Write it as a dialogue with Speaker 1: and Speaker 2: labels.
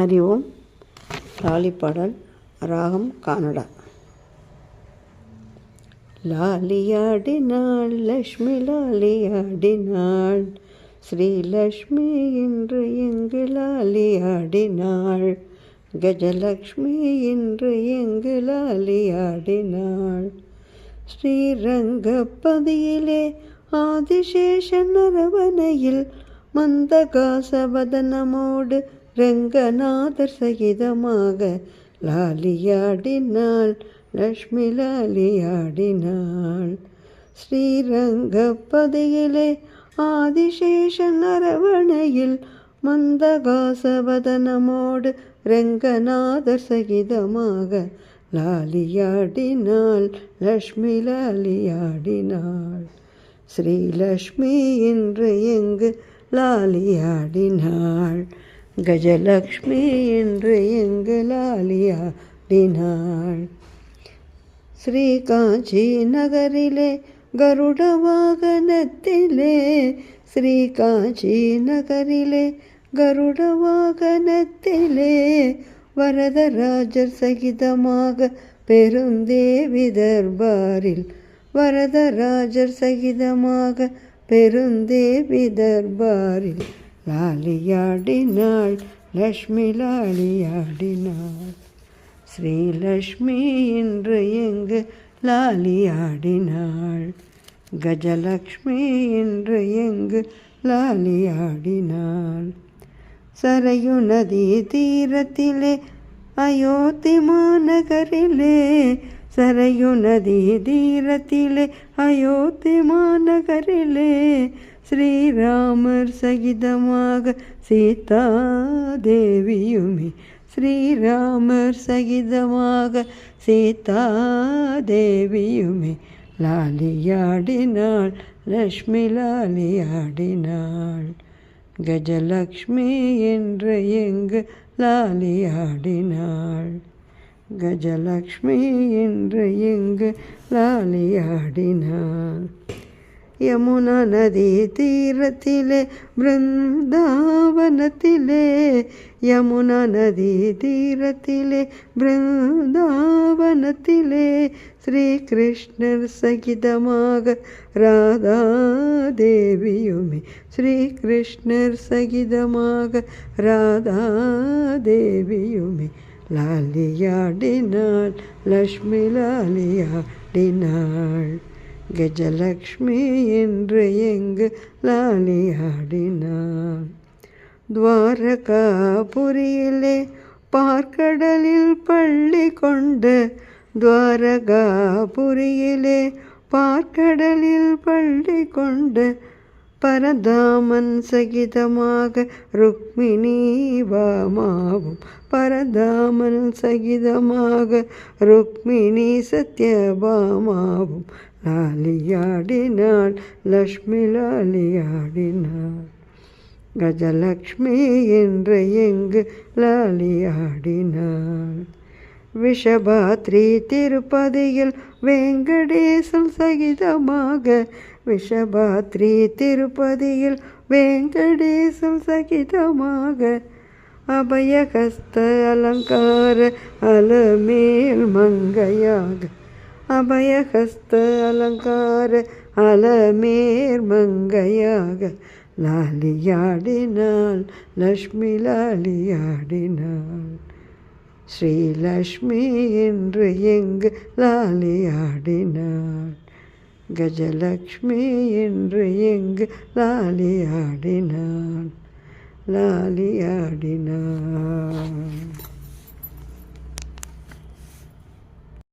Speaker 1: ஹரி ஓம் லாலி பாடல் ராகம் கானடா. லாலியாடினாள் லக்ஷ்மி லாலியாடினாள் ஸ்ரீலக்ஷ்மி இன்று எங்கு லாலியாடினாள் கஜலக்ஷ்மி இன்று எங்கு லாலியாடினாள் ஸ்ரீரங்கப்பதியிலே ஆதிசேஷன் அரவணையில் மந்தகாசவதனமோடு ரங்கநாதர் சகிதமாக லாலியாடினாள் லக்ஷ்மி லாலியாடினாள். ஸ்ரீரங்கப்பதியிலே ஆதிசேஷன் அரவணையில் மந்தகாசவதனமோடு ரங்கநாதர் சகிதமாக லாலியாடினாள் லக்ஷ்மி லாலியாடினாள். ஸ்ரீலக்ஷ்மி இன்று எங்கு லாலியாடினாள். கஜலக்ஷ்மி என்று எங்கு லாலியாடினாள் ஸ்ரீ காஞ்சி நகரிலே கருட வாகனத்திலே ஸ்ரீ காஞ்சி நகரிலே கருட வாகனத்திலே வரதராஜர் சகிதமாக பெருந்தேவி தர்பாரில் வரதராஜர் சகிதமாக பெருந்தேவி தர்பாரில் லாலியாடினாள் லக்ஷ்மி லாலியாடினாள். ஸ்ரீலக்ஷ்மி இன்று எங்கு லாலியாடினாள். கஜலக்ஷ்மி இன்று எங்கு லாலியாடினாள். சரையு நதி தீரத்திலே அயோத்தி மாநகரிலே. சரையு நதி தீரத்திலே அயோத்தி மாநகரிலே. ஸ்ரீராமர் சகிதமாக சீதா தேவியுமே ஸ்ரீராமர் சகிதமாக சீதா தேவியுமே லாலியாடினாள் லக்ஷ்மி லாலியாடினாள். கஜலக்ஷ்மி என்று எங்கு லாலியாடினாள். கஜலக்ஷ்மி என்று எங்கு லாலியாடினாள். யமுனா நதி தீரத்திலே பிருந்தாவனத்திலே யமுனா நதி தீரத்திலே பிருந்தாவனத்திலே ஸ்ரீகிருஷ்ணர் சகிதமாக ராதா தேவியுமே ஸ்ரீகிருஷ்ணர் சகிதமாக ராதா தேவியுமே லாலியாடினாள் லக்ஷ்மி லாலியாடினாள் கஜலக்ஷ்மி என்று எங்கு லாலியாடினாள் துவாரகாபுரியிலே பார்க்கடலில் பள்ளி கொண்டு துவாரகாபுரியிலே பார்க்கடலில் பள்ளி கொண்டு பரதாமன் சகிதமாக ருக்மிணி வாமாவும் பரதாமன் சகிதமாக ருக்மிணி சத்யபாமாவும் லாலியாடினாள் லக்ஷ்மி லாலியாடினாள் கஜலக்ஷ்மி என்று எங்கு லாலியாடினாள் விஷபாத்ரி திருப்பதியில் வெங்கடேசன் சகிதமாக விஷபாத்ரி திருப்பதியில் வெங்கடேசன் சகிதமாக. அபயகஸ்த அலங்கார அலமேல் மங்கையாக அபயஹஸ்த அலங்கார அலமேர் மங்கையாக லாலியாடினாள் லக்ஷ்மி லாலியாடினாள். ஸ்ரீலக்ஷ்மி என்று எங்கு லாலியாடினாள்? கஜலக்ஷ்மி என்று எங்கு லாலியாடினாள்? லாலியாடினாள்.